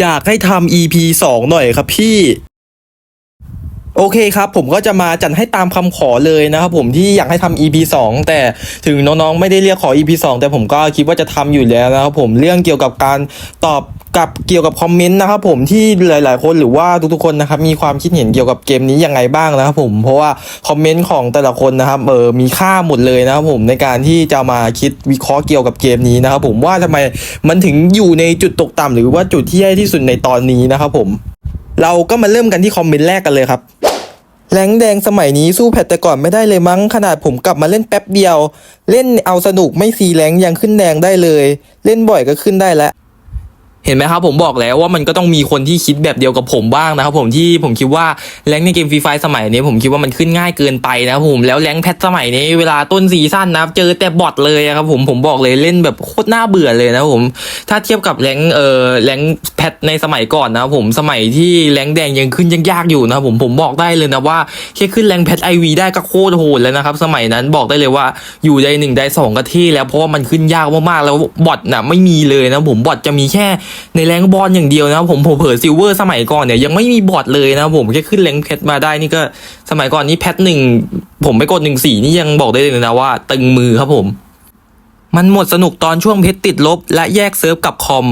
อยากให้ทำ EP สองหน่อยครับพี่ โอเคครับ ผมก็จะมาจัดให้ตามคำขอเลยนะครับผมที่อยากให้ทำ EP 2 แต่ถึงน้องๆไม่ได้เรียกขอ EP 2 แต่ผมก็คิดว่าจะทำอยู่แล้วนะครับผมเรื่องเกี่ยวกับการตอบ กับเกี่ยวกับคอมเมนต์นะครับผมที่หลาย ๆ คนหรือว่าทุกๆคนนะครับมีความคิดเห็นเกี่ยวกับเกมนี้ยังไงบ้างนะครับผมเพราะว่าคอมเมนต์ของแต่ละคนนะครับเออมีค่าหมดเลยนะครับผมในการที่จะมาคิดวิเคราะห์เกี่ยวกับเกมนี้นะครับผมว่าทำไมมันถึงอยู่ในจุดตกต่ำหรือว่าจุดที่แย่ที่สุดในตอนนี้นะครับผม เราก็มาเริ่มกันที่คอมเมนต์แรกกันเลยครับแรงแดงสมัยนี้สู้แพทแต่ก่อนไม่ได้เลยมั้งขนาดผมกลับมาเล่นแป๊บเดียว เล่นเอาสนุกไม่ซีแรงยังขึ้นแดงได้เลย เล่นบ่อยก็ขึ้นได้แล้ว เห็นไหมครับผมบอกแล้วว่ามันก็ต้องมีคนที่คิดแบบเดียวกับผมบ้างนะครับผมที่ผมคิดว่าแรงในเกมฟรีไฟสมัยนี้ผมคิดว่ามันขึ้นง่ายเกินไปนะครับผมแล้วแรงแพทสมัยนี้เวลาต้นซีซั่นนะครับเจอแต่บอทเลยครับผมผมบอกเลยเล่นแบบโคตรน่าเบื่อเลยนะครับผมถ้าเทียบกับแรงเอ่อแรงแพทในสมัยก่อนนะครับผมสมัยที่แรงแดงยังขึ้นยังยากอยู่นะครับผมผมบอกได้เลยนะว่าแค่ขึ้นแรงแพทไอวีได้ก็โคตรโหดแล้วนะครับสมัยนั้นบอกได้เลยว่าอยู่ได้หนึ่งได้สองก็ที่แล้วเพราะว่ามันขึ้นยากมากๆแล้วบอทน่ะไม่มีเลยนะผมบอทจะมีแค่ในแรงบอลอย่างเดียวนะครับผมผมเผอซิลเวอร์สมัยก่อนเนี่ยยังไม่มีบอดเลยนะครับผมแค่ขึ้นแรงเพชรมาได้นี่ก็สมัยก่อนนี่แพทหนึ่งผมไปกดหนึ่งสี่นี่ยังบอกได้เลยนะว่า ตึงมือครับผม มันหมดสนุกตอนช่วงเพชรติดลบ และแยกเซิร์ฟกับคอม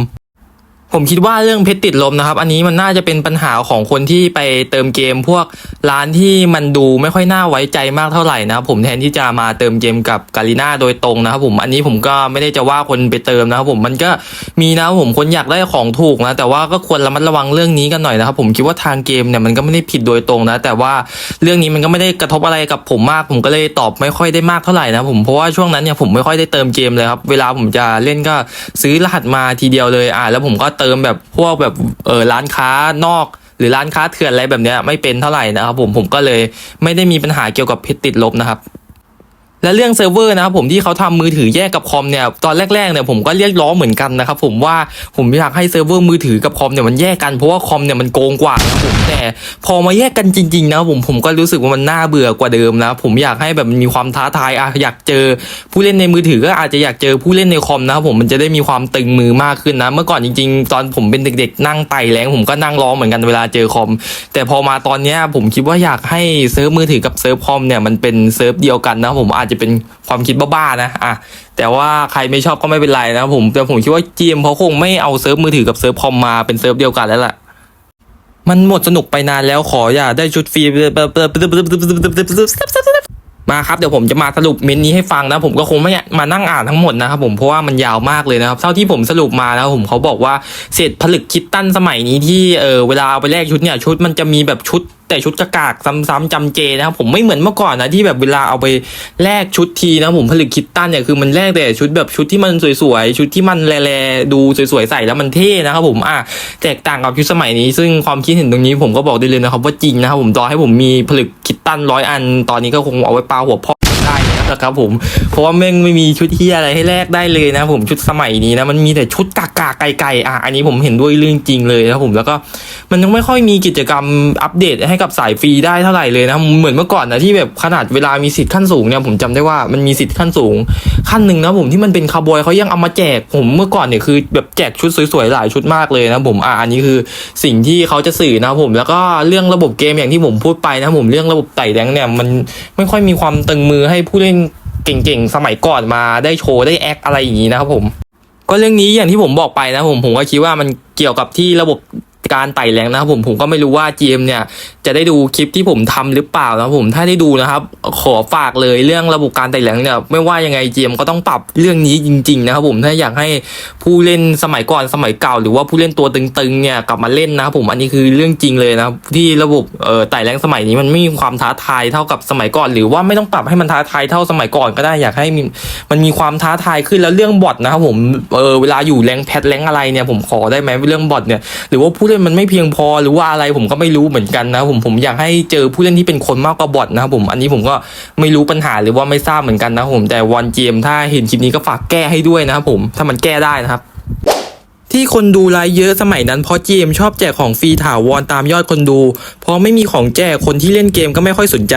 ผมคิดว่าเรื่องเพชรติดลมนะครับ อันนี้มันน่าจะเป็นปัญหาของคนที่ไปเติมเกม พวกร้านที่มันดูไม่ค่อยน่าไว้ใจมากเท่าไหร่นะครับผมแทนที่จะมาเติมเกมกับกาลิน่าโดยตรงนะครับผมอันนี้ผมก็ไม่ได้จะว่าคนไปเติมนะครับผมมันก็มีนะผมคนอยากได้ของถูกนะแต่ว่าก็ควรระมัดระวังเรื่องนี้กันหน่อยนะครับผมคิดว่าทางเกมเนี่ยมันก็ไม่ได้ผิดโดยตรงนะ แต่ว่าเรื่องนี้มันก็ไม่ได้กระทบอะไรกับผมมาก ผมก็เลยตอบไม่ค่อยได้มากเท่าไหร่นะผมเพราะว่าช่วงนั้นเนี่ยผมไม่ค่อยได้เติมเกมเลยครับเวลาผมจะเล่นก็ซื้อรหัสมาทีเดียวเลยอ่าแล้วผมก็เติมแบบพวกแบบเออร้านค้านอก หรือร้านค้าเถื่อนอะไรแบบเนี้ยไม่เป็นเท่าไหร่นะครับผมผมก็เลยไม่ได้มีปัญหาเกี่ยวกับเพชรติดลบนะครับ และเรื่องเซิร์ฟเวอร์นะครับผมที่เขาทำมือถือแยกกับคอมเนี่ยตอนแรกๆเนี่ยผมก็เรียกร้องเหมือนกันนะครับผมว่าผมอยากให้เซิร์ฟเวอร์มือถือกับคอมเนี่ยมันแยกกันเพราะว่าคอมเนี่ยมันโกงกว่านะครับผมแต่พอมาแยกกันจริงๆนะผมผมก็รู้สึกว่ามันน่าเบื่อกว่าเดิมนะผมอยากให้แบบมีความท้าทายอะอยากเจอผู้เล่นในมือถือก็อาจจะอยากเจอผู้เล่นในคอมนะครับผมมันจะได้มีความตึงมือมากขึ้นนะ เมื่อก่อนจริง ๆ ตอนผมเป็นเด็กๆ นั่งไต่แรงผมก็นั่งร้องเหมือนกันเวลาเจอคอม แต่พอมาตอนเนี้ยผมคิดว่าอยากให้เซิร์ฟมือถือกับเซิร์ฟคอมเนี่ยมันเป็นเซิร์ฟเดียวกันนะผมอาจจะเป็นความคิดบ้าๆนะอะแต่ว่าใครไม่ชอบก็ไม่เป็นไรนะผมแต่ผมคิดว่าจีมเขาคงไม่เอาเซิร์ฟมือถือกับเซิร์ฟคอมมาเป็นเซิร์ฟเดียวกันแล้วล่ะมันหมดสนุกไปนานแล้วขออย่าได้ชุดฟรีมาครับเดี๋ยวผมจะมาสรุปเมนนี้ให้ฟังนะ ผมก็คงไม่มานั่งอ่านทั้งหมดนะครับผมเพราะว่ามันยาวมากเลยนะครับเท่าที่ผมสรุปมานะครับผมเขาบอกว่าเศษผลึกคิดตั้นสมัยนี้ที่เออเวลาเอาไปแลกชุดเนี่ยชุดมันจะมีแบบชุด แต่ชุดกากากซ้ำๆจำเจนะครับผมไม่เหมือนเมื่อก่อนนะที่แบบเวลาเอาไปแลกชุดทีนะผมผลึกคิดตั้นเนี่ยคือมันแลกแต่ชุดแบบชุดที่มันสวยๆชุดที่มันแลๆดูสวยๆใส่แล้วมันเท่นะครับผมอะแตกต่างกับชุดสมัยนี้ ซึ่งความคิดเห็นตรงนี้ผมก็บอกได้เลยนะครับว่าจริงนะครับผมต่อให้ผมมีผลึกคิดตั้นร้อยอัน ตอนนี้ก็คงเอาไว้ปาหัวพ่อ นะครับผมเพราะว่าแม่งไม่มีชุดเทียอะไรให้แลกได้เลยนะผมชุดสมัยนี้นะมันมีแต่ชุดกากๆไก่ๆอะอันนี้ผมเห็นด้วยเรื่องจริงเลยนะผมแล้วก็มันยังไม่ค่อยมีกิจกรรมอัปเดตให้กับสายฟรีได้เท่าไหร่เลยนะเหมือนเมื่อก่อนนะที่แบบขนาดเวลามีสิทธิ์ขั้นสูงเนี่ยผมจำได้ว่ามันมีสิทธิ์ขั้นสูงขั้นหนึ่งนะผมที่มันเป็นคาร์บอยเขายังเอามาแจกผมเมื่อก่อนเนี่ยคือแบบแจกชุดสวยๆหลายชุดมากเลยนะผมอ่าอันนี้คือสิ่งที่เขาจะสื่อนะผม แล้วก็เรื่องระบบเกมอย่างที่ผมพูดไปนะผมเรื่องระบบไต่แดงเนี่ยมันไม่ค่อยมีความตึงมือให้ผู้เล่นเก่งๆ สมัยก่อนมาได้โชว์ได้แอคอะไรอย่างนี้นะครับผม ก็เรื่องนี้อย่างที่ผมบอกไปนะผมผมก็คิดว่ามันเกี่ยวกับที่ระบบ การไต่แรงนะครับผมผมก็ไม่รู้ว่า GM เนี่ยจะได้ดูคลิปที่ผมทำหรือเปล่านะผมถ้าได้ดูนะครับ ขอฝากเลยเรื่องระบบการไต่แรงเนี่ยไม่ว่ายังไง GM ก็ต้องปรับเรื่องนี้จริง ๆ นะครับผมถ้าอยากให้ผู้เล่นสมัยก่อนสมัยเก่า หรือว่าผู้เล่นตัวตึงๆเนี่ยกลับมาเล่นนะครับผมอันนี้คือเรื่องจริงเลยนะครับที่ระบบเอ่อไต่แรงสมัยนี้มันไม่มีความท้าทายเท่ากับสมัยก่อน หรือว่าไม่ต้องปรับให้มันท้าทายเท่าสมัยก่อนก็ได้อยากให้มีมันมีความท้าทายขึ้นแล้วเรื่องบอทนะครับผมเออเวลาอยู่แรงแพทแรงอะไรเนี่ยผมขอได้ไหมเรื่องบอทเนี่ยหรือว่าผู้เล่นมันไม่เพียงพอหรือว่าอะไรผมก็ไม่รู้เหมือนกันนะผมผมอยากให้เจอผู้เล่นที่เป็นคนมากกว่าบอทนะครับผมอันนี้ผมก็ไม่รู้ปัญหาหรือว่าไม่ทราบเหมือนกันนะผมแต่วันเกมถ้าเห็นคลิปนี้ก็ฝากแก้ให้ด้วยนะครับผมถ้ามันแก้ได้นะครับที่คนดูไลฟ์เยอะสมัยนั้นเพราะ GM ชอบแจกของฟรีถาวรตามยอดคนดูเพราะไม่มีของแจกคนที่เล่นเกมก็ไม่ค่อยสนใจ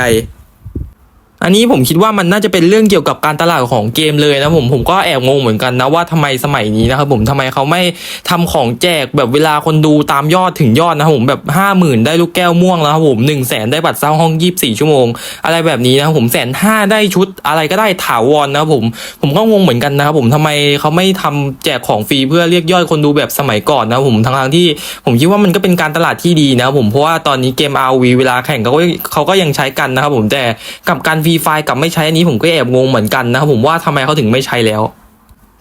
อันนี้ผมคิดว่ามันน่าจะเป็นเรื่องเกี่ยวกับการตลาดของเกมเลยนะผมผมก็แอบงงเหมือนกันนะว่าทำไมสมัยนี้นะครับผมทำไมเขาไม่ทำของแจกแบบเวลาคนดูตามยอดถึงยอดนะครับผมแบบห้าหมื่นได้ลูกแก้วม่วงแล้วครับผมหนึ่งแสนได้บัตรเช่าห้องยี่สี่ชั่วโมง อะไรแบบนี้นะครับผมแสนห้าได้ชุดอะไรก็ได้ถาวรนะครับผมผมก็งงเหมือนกันนะครับผมทำไมเขาไม่ทำแจกของฟรีเพื่อเรียกยอดคนดูแบบสมัยก่อนนะครับผมทั้งๆที่ผมคิดว่ามันก็เป็นการตลาดที่ดีนะครับผมเพราะว่าตอนนี้เกม RV เวลาแข่งเขาก็เขาก็ยังใช้กันนะครับผมแต่กับการฟรีไฟกับไม่ใช้อันนี้ผมก็แอบงงเหมือนกันนะครับผมว่าทำไมเขาถึงไม่ใช้แล้ว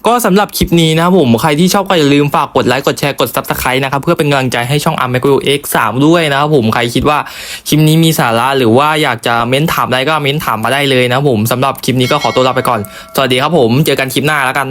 ก็สำหรับคลิปนี้นะครับผมใครที่ชอบก็อย่าลืมฝากกดไลค์กดแชร์กด subscribe นะครับเพื่อเป็นกำลังใจให้ช่อง a r m a c o X 3ด้วยนะครับผมใครคิดว่าคลิปนี้มีสาระหรือว่าอยากจะเม้นถามอะไรก็เม้นถามมาได้เลยนะครับผมสำหรับคลิปนี้ก็ขอตัวลาไปก่อนสวัสดีครับผมเจอกันคลิปหน้าแล้วกัน